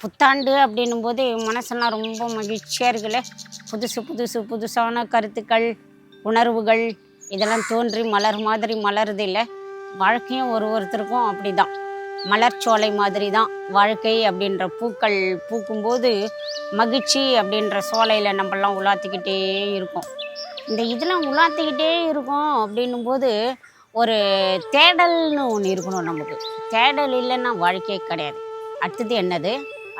புத்தாண்டு அப்படின்னும் போது மனசெல்லாம் ரொம்ப மகிழ்ச்சியாக இருக்குல்ல? புதுசு புதுசு புதுசான கருத்துக்கள் உணர்வுகள் இதெல்லாம் தோன்றி மலர் மாதிரி மலருது இல்லை? வாழ்க்கையும் ஒரு ஒருத்தருக்கும் அப்படி தான் மலர்ச்சோலை மாதிரி தான் வாழ்க்கை அப்படின்ற பூக்கள் பூக்கும்போது மகிழ்ச்சி அப்படின்ற சோலையில் நம்மலாம் உலாத்திக்கிட்டே இருக்கோம். இந்த இதெல்லாம் உலாத்திக்கிட்டே இருக்கோம் அப்படின்னும் போது ஒரு தேடல்னு ஒன்று இருக்கணும் நமக்கு. தேடல் இல்லைன்னா வாழ்க்கையே கிடையாது. அடுத்தது என்னது?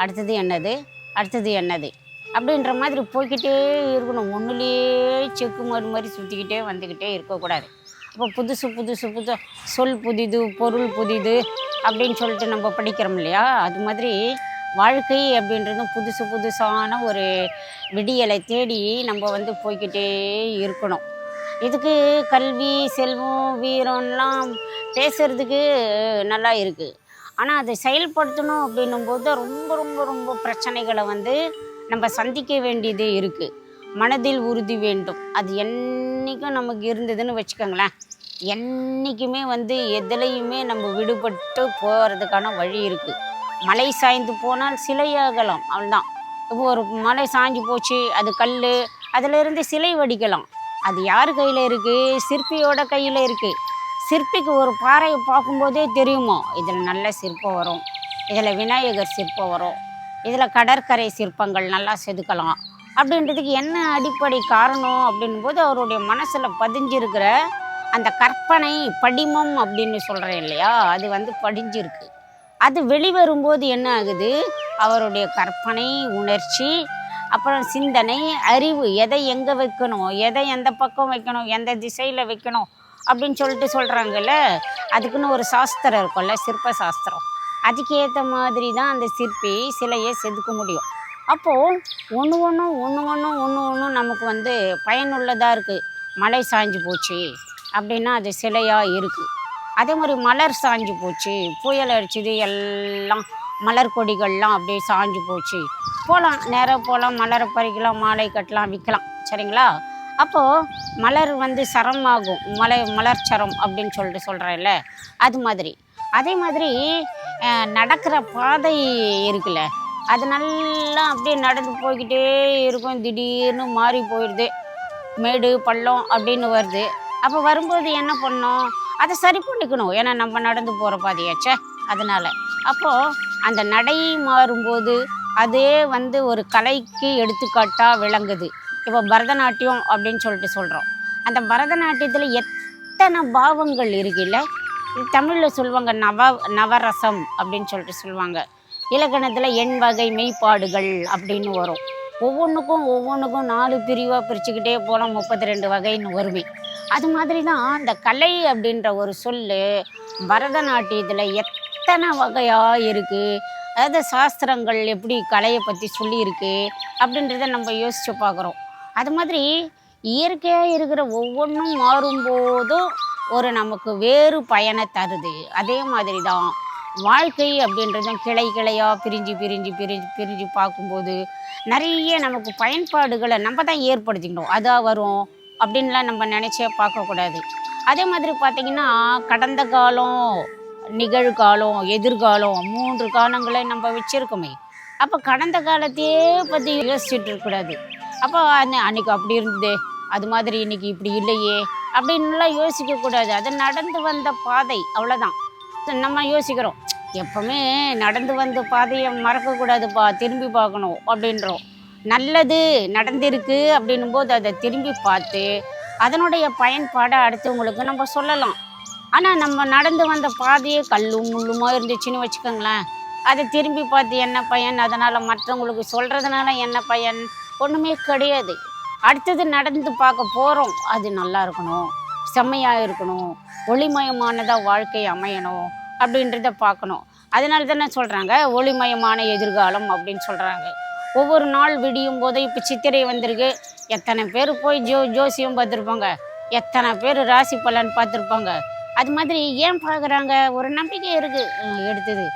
அடுத்தது என்னது? அடுத்தது என்னது? அப்படின்ற மாதிரி போய்க்கிட்டே இருக்கணும். ஒன்றுலேயே செக்கு மாறு மாதிரி சுற்றிக்கிட்டே வந்துக்கிட்டே இருக்கக்கூடாது. அப்போ புதுசு புதுசு புது சொல் புதிது பொருள் புதிது அப்படின்னு சொல்லிட்டு நம்ம படிக்கிறோம் இல்லையா? அது மாதிரி வாழ்க்கை அப்படின்றதும் புதுசு புதுசான ஒரு விடியலை தேடி நம்ம வந்து போய்க்கிட்டே இருக்கணும். இதுக்கு கல்வி செல்வம் வீரம்லாம் பேசுகிறதுக்கு நல்லா இருக்குது ஆனால் அதை செயல்படுத்தணும் அப்படின்னும் போது ரொம்ப ரொம்ப ரொம்ப பிரச்சனைகளை வந்து நம்ம சந்திக்க வேண்டியது இருக்குது மனதில் உறுதி வேண்டும். அது என்றைக்கும் நமக்கு இருந்ததுன்னு வச்சுக்கோங்களேன். என்றைக்குமே வந்து எதுலேயுமே நம்ம விடுபட்டு போகிறதுக்கான வழி இருக்குது மலை சாய்ந்து போனால் சிலையாகலாம் அவ்வளோதான் இப்போ ஒரு மலை சாய்ஞ்சு போச்சு அது கல் அதிலிருந்து சிலை வடிக்கலாம். அது யார் கையில் இருக்குது சிற்பியோட கையில் இருக்குது சிற்பிக்கு ஒரு பாறையை பார்க்கும்போதே தெரியுமா? இதில் நல்ல சிற்பம் வரும். இதில் விநாயகர் சிற்பம் வரும். இதில் கடற்கரை சிற்பங்கள் நல்லா செதுக்கலாம். அப்படின்றதுக்கு என்ன அடிப்படை காரணம்? அப்படின்னும் போது அவருடைய மனசில் பதிஞ்சிருக்கிற அந்த கற்பனை படிமம் அப்படின்னு சொல்கிறேன் இல்லையா? அது வந்து படிஞ்சிருக்கு. அது வெளிவரும்போது என்ன ஆகுது? அவருடைய கற்பனை உணர்ச்சி அப்புறம் சிந்தனை அறிவு எதை எங்கே வைக்கணும்? எதை எந்த பக்கம் வைக்கணும்? எந்த திசையில் வைக்கணும்? அப்படின்னு சொல்லிட்டு சொல்கிறாங்கல்ல அதுக்குன்னு ஒரு சாஸ்திரம் இருக்கும்ல சிற்ப சாஸ்திரம். அதுக்கு ஏற்ற மாதிரி தான் அந்த சிற்பி சிலையை செதுக்க முடியும். அப்போது ஒன்று ஒன்றும் ஒன்று ஒன்றும் ஒன்று ஒன்றும் நமக்கு வந்து பயனுள்ளதாக இருக்குது மலை சாஞ்சு போச்சு அப்படின்னா அது சிலையாக இருக்குது அதே மாதிரி மலர் சாஞ்சு போச்சு புயல் அடிச்சது எல்லாம் மலர் கொடிகள்லாம் அப்படியே சாஞ்சு போச்சு. போகலாம் நேராக போகலாம் மலரை பறிக்கலாம் மாலை கட்டலாம் விற்கலாம். சரிங்களா? அப்போது மலர் வந்து சரமாகும் மலை மலர் சரம் அப்படின்னு சொல்லிட்டு சொல்கிறேன்ல அது மாதிரி. அதே மாதிரி நடக்கிற பாதை இருக்குல்ல அது நல்லா அப்படியே நடந்து போய்கிட்டே இருக்கும். திடீர்னு மாறி போயிடுது மேடு பள்ளம் அப்படின்னு வருது. அப்போ வரும்போது என்ன பண்ணோம்? அதை சரி பண்ணிக்கணும். ஏன்னா நம்ம நடந்து போகிற பாதையாச்சே அதனால். அப்போது அந்த நடை மாறும்போது அதே வந்து ஒரு கலைக்கு எடுத்துக்காட்டாக விளங்குது. இப்போ பரதநாட்டியம் அப்படின்னு சொல்லிட்டு சொல்கிறோம் அந்த பரதநாட்டியத்தில் எத்தனை பாவங்கள் இருக்குல்ல? தமிழில் சொல்லுவாங்க நவ நவரசம் அப்படின்னு சொல்லிட்டு சொல்லுவாங்க. இலக்கணத்தில் எண் வகை மெய்ப்பாடுகள் அப்படின்னு வரும். ஒவ்வொன்றுக்கும் ஒவ்வொன்றுக்கும் நாலு பிரிவாக பிரிச்சுக்கிட்டே போகலாம் முப்பத்தி ரெண்டு வகைன்னு வருமே. அது மாதிரி தான் அந்த கலை அப்படின்ற ஒரு சொல் பரதநாட்டியத்தில் எத்தனை வகையாக இருக்குது அதாவது சாஸ்திரங்கள் எப்படி கலையை பற்றி சொல்லியிருக்கு? அப்படின்றத நம்ம யோசித்து பார்க்குறோம். அது மாதிரி இயற்கையாக இருக்கிற ஒவ்வொன்றும் மாறும்போதும் ஒரு நமக்கு வேறு பயனை தருது. அதே மாதிரி தான் வாழ்க்கை அப்படின்றதும் கிளை கிளையாக பிரிஞ்சு பிரிஞ்சு பிரிஞ்சு பிரிஞ்சு பார்க்கும்போது நிறைய நமக்கு பயன்பாடுகளை நம்ம தான் ஏற்படுத்திக்கணும். அதாக வரும் அப்படின்லாம் நம்ம நினச்சே பார்க்கக்கூடாது. அதே மாதிரி பார்த்திங்கன்னா கடந்த காலம் நிகழ்காலம் எதிர்காலம் மூன்று காலங்களை நம்ம வச்சுருக்கோமே. அப்போ கடந்த காலத்தையே பற்றி யோசிச்சுட்டு இருக்கக்கூடாது. அப்போ அன்னைக்கு அப்படி இருந்தது. அது மாதிரி இன்னைக்கு இப்படி இல்லையே. அப்படின்னுலாம் யோசிக்கக்கூடாது. அது நடந்து வந்த பாதை அவ்வளோதான் நம்ம யோசிக்கிறோம். எப்பவுமே நடந்து வந்த பாதையை மறக்கக்கூடாதுப்பா. திரும்பி பார்க்கணும் அப்படின்றோம். நல்லது நடந்திருக்கு அப்படின்னும் போது அதை திரும்பி பார்த்து அதனுடைய பயன்பாடை அடுத்தவங்களுக்கு நம்ம சொல்லலாம். ஆனால் நம்ம நடந்து வந்த பாதையே கல்லும் முள்ளுமாக இருந்துச்சுன்னு வச்சுக்கோங்களேன். அதை திரும்பி பார்த்து என்ன பயன்? அதனால் மற்றவங்களுக்கு சொல்கிறதுனால என்ன பயன்? ஒன்றுமே கிடையாது. அடுத்தது நடந்து பார்க்க போகிறோம் அது நல்லா இருக்கணும். செம்மையாக இருக்கணும். ஒளிமயமானதாக வாழ்க்கை அமையணும் அப்படின்றத பார்க்கணும். அதனால தானே சொல்கிறாங்க ஒளிமயமான எதிர்காலம் அப்படின்னு சொல்கிறாங்க ஒவ்வொரு நாள் விடியும் போதும் இப்போ சித்திரை வந்திருக்கு. எத்தனை பேர் போய் ஜோ ஜோசியம் பார்த்துருப்பாங்க. எத்தனை பேர் ராசி பலன் பார்த்துருப்பாங்க. அது மாதிரி ஏன் பார்க்குறாங்க? ஒரு நம்பிக்கை இருக்குது எடுத்தது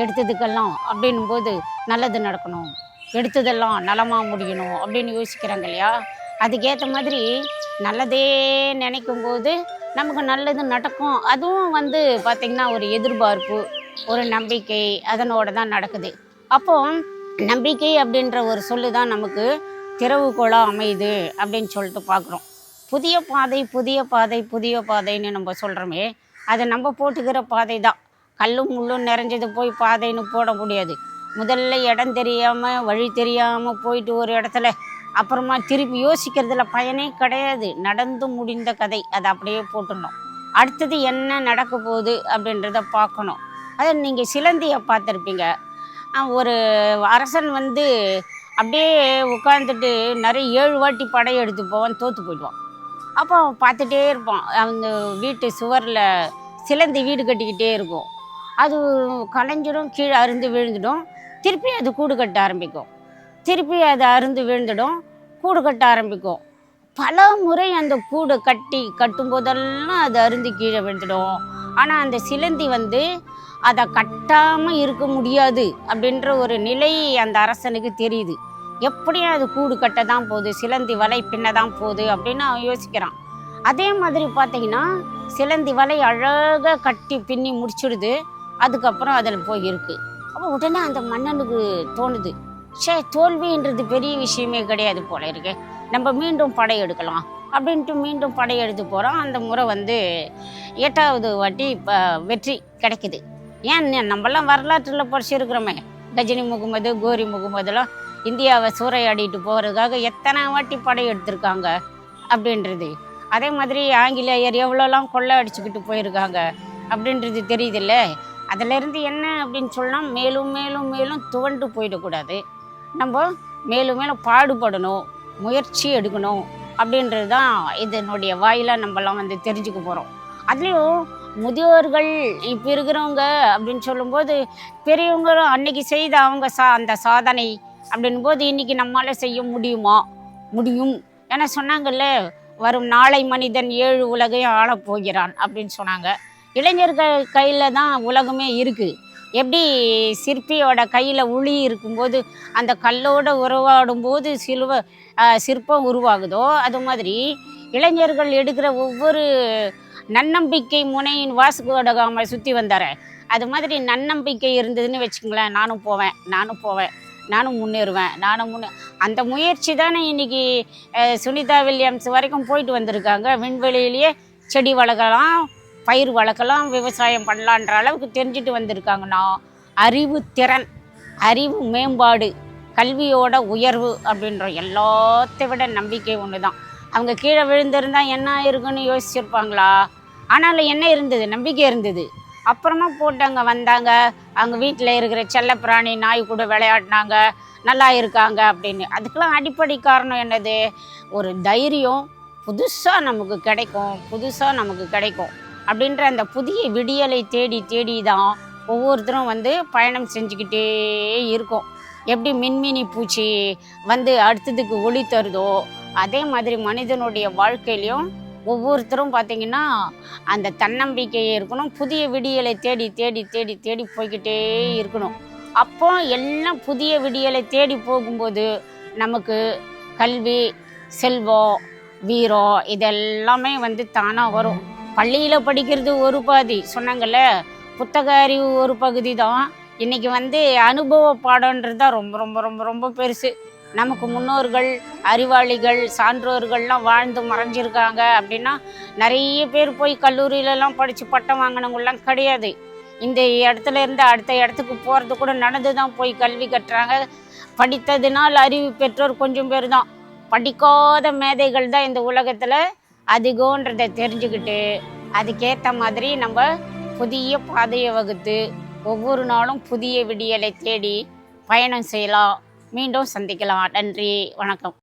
எடுத்ததுக்கெல்லாம் அப்படின்னும் போது நல்லது நடக்கணும். எடுத்ததெல்லாம் நலமாக முடியணும் அப்படின்னு யோசிக்கிறாங்க இல்லையா? அதுக்கேற்ற மாதிரி நல்லதே நினைக்கும் போது நமக்கு நல்லது நடக்கும். அதுவும் வந்து பார்த்திங்கன்னா ஒரு எதிர்பார்ப்பு ஒரு நம்பிக்கை அதனோட தான் நடக்குது. அப்போ நம்பிக்கை அப்படின்ற ஒரு சொல்லு தான் நமக்கு திறவுகோளாக அமையுது அப்படின்னு சொல்லிட்டு பார்க்குறோம் புதிய பாதை புதிய பாதை புதிய பாதைன்னு நம்ம சொல்கிறோமே அதை நம்ம போட்டுக்கிற பாதை தான் கல்லும் முள்ளும் நிறைஞ்சது போய் பாதைன்னு போட முடியாது. முதல்ல இடம் தெரியாமல் வழி தெரியாமல் போயிட்டு ஒரு இடத்துல அப்புறமா திருப்பி யோசிக்கிறதுல பயனே கிடையாது. நடந்து முடிந்த கதை அதை அப்படியே போட்டுடணும். அடுத்தது என்ன நடக்க போகுது அப்படின்றத பார்க்கணும். அதை நீங்கள் சிலந்தியை பார்த்துருப்பீங்க. ஒரு அரசன் வந்து அப்படியே உட்காந்துட்டு நிறைய ஏழு வாட்டி படையெடுத்து போவான் தோற்று போயிடுவான். அப்போ அவன் பார்த்துட்டே இருப்பான். அந்த வீட்டு சுவரில் சிலந்தி வீடு கட்டிக்கிட்டே இருக்கும். அது கலைஞ்சிடும் கீழே அருந்து விழுந்துடும். திருப்பி அது கூடு கட்ட ஆரம்பிக்கும். திருப்பி அது அருந்து விழுந்துடும் கூடு கட்ட ஆரம்பிக்கும். பல முறை அந்த கூடு கட்டி கட்டும்போதெல்லாம் அது அருந்து கீழே விழுந்துடும். ஆனால் அந்த சிலந்தி வந்து அதை கட்டாமல் இருக்க முடியாது அப்படின்ற ஒரு நிலை அந்த அரசனுக்கு தெரியுது. எப்படியும் அது கூடு கட்ட தான் போகுது சிலந்தி வலை பின்ன தான் போகுது அப்படின்னு அவன் யோசிக்கிறான். அதே மாதிரி பார்த்தீங்கன்னா சிலந்தி வலை அழகாக கட்டி பின்னி முடிச்சிடுது அதுக்கப்புறம் அதில் போய் இருக்குது அப்போ உடனே அந்த மன்னனுக்கு தோணுது. சே தோல்வின்றது பெரிய விஷயமே கிடையாது போல இருக்கு. நம்ம மீண்டும் படையெடுக்கலாம் அப்படின்ட்டு மீண்டும் படையெடுத்து போகிறோம் அந்த முறை வந்து எட்டாவது வாட்டி இப்போ வெற்றி கிடைக்குது. ஏன் நம்மளாம் நம்மலாம் வரலாற்றில் படிச்சிருக்கிறோமே. கஜினி முகமது கோரி முகமதுலாம் இந்தியாவை சூறையாடிட்டு போகிறதுக்காக எத்தனை வாட்டி படையெடுத்திருக்காங்க அப்படின்றது. அதே மாதிரி ஆங்கிலேயர் எவ்வளோலாம் கொள்ளை அடிச்சுக்கிட்டு போயிருக்காங்க அப்படின்றது தெரியுதுல்ல. அதிலிருந்து என்ன அப்படின்னு சொன்னால் மேலும் மேலும் மேலும் துவண்டு போயிடக்கூடாது. நம்ம மேலும் மேலும் பாடுபடணும் முயற்சி எடுக்கணும் அப்படின்றது தான் இதனுடைய வாயிலாக நம்மலாம் வந்து தெரிஞ்சுக்க போகிறோம் அதுலேயும் முதியோர்கள் இப்போ இருக்கிறவங்க அப்படின்னு சொல்லும்போது பெரியவங்களும் அன்னைக்கு செய்த அவங்க சா அந்த சாதனை அப்படின் போது இன்னைக்கு நம்மளால் செய்ய முடியுமா? முடியும். ஏன்னா சொன்னாங்கல்ல வரும் நாளை மனிதன் ஏழு உலகையும் ஆளப்போகிறான் அப்படின்னு சொன்னாங்க. இளைஞர்கள் கையில் தான் உலகமே இருக்குது எப்படி சிற்பியோட கையில் உளி இருக்கும்போது அந்த கல்லோட உருவாடும் போது சிலுவ சிற்பம் உருவாகுதோ அது மாதிரி இளைஞர்கள் எடுக்கிற ஒவ்வொரு நன்னம்பிக்கை முனையின் வாசுகோடகாம சுற்றி வந்தார். அது மாதிரி நன்னம்பிக்கை இருந்ததுன்னு வச்சுங்களேன் நானும் போவேன் நானும் போவேன் நானும் முன்னேறுவேன் நானும் முன்னே அந்த முயற்சி தானே இன்னைக்கு சுனிதா வில்லியம்ஸ் வரைக்கும் போயிட்டு வந்திருக்காங்க. விண்வெளியிலேயே செடி வளர்க்கலாம் பயிர் வளர்க்கலாம் விவசாயம் பண்ணலான்ற அளவுக்கு தெரிஞ்சுட்டு வந்திருக்காங்கன்னா அறிவு திறன் அறிவு மேம்பாடு கல்வியோட உயர்வு அப்படின்ற எல்லாத்தை விட நம்பிக்கை ஒன்று தான் அவங்க கீழே விழுந்திருந்தால் என்ன இருக்குன்னு யோசிச்சிருப்பாங்களா? ஆனாலும் என்ன இருந்தது? நம்பிக்கை இருந்தது. அப்புறமா போட்டாங்க வந்தாங்க. அவங்க வீட்டில் இருக்கிற செல்லப்பிராணி நாய் கூட விளையாடினாங்க. நல்லா இருக்காங்க அப்படின்னு. அதுக்கெல்லாம் அடிப்படை காரணம் என்னது? ஒரு தைரியம் புதுசாக நமக்கு கிடைக்கும். புதுசாக நமக்கு கிடைக்கும். அப்படின்ற அந்த புதிய விடியலை தேடி தேடி தான் ஒவ்வொருத்தரும் வந்து பயணம் செஞ்சுக்கிட்டே இருக்கும். எப்படி மின்மினி பூச்சி வந்து அடுத்ததுக்கு ஒளி தருதோ அதே மாதிரி மனிதனுடைய வாழ்க்கையிலையும் ஒவ்வொருத்தரும் பார்த்தீங்கன்னா அந்த தன்னம்பிக்கையே இருக்கணும் புதிய விடியலை தேடி தேடி தேடி தேடி போய்க்கிட்டே இருக்கணும். அப்போ எல்லாம் புதிய விடியலை தேடி போகும்போது நமக்கு கல்வி செல்வம் வீரம் இதெல்லாமே வந்து தானாக வரும். பள்ளியில் படிக்கிறது ஒரு பாதி. சொன்னாங்கல்ல புத்தக அறிவு ஒரு பகுதி தான் இன்னைக்கு வந்து அனுபவ பாடன்றது தான் ரொம்ப ரொம்ப ரொம்ப ரொம்ப பெருசு. நமக்கு முன்னோர்கள் அறிவாளிகள் சான்றோர்கள்லாம் வாழ்ந்து மறைஞ்சிருக்காங்க அப்படின்னா நிறைய பேர் போய் கல்லூரியிலலாம் படித்து பட்டம் வாங்கினவங்களாம் கிடையாது. இந்த இடத்துல இருந்து அடுத்த இடத்துக்கு போகிறது கூட நடந்து தான் போய் கல்வி கட்டுறாங்க படித்ததினால் அறிவு பெற்றோர் கொஞ்சம் பேர் தான். படிக்காத மேதைகள் தான் இந்த உலகத்தில். அதிகன்றதை தெரிஞ்சுக்கிட்டு அதுக்கேற்ற மாதிரி நம்ம புதிய பாதையை வகுத்து ஒவ்வொரு நாளும் புதிய விடியலை தேடி பயணம் செய்யலாம். மீண்டும் சந்திக்கலாம். நன்றி. வணக்கம்.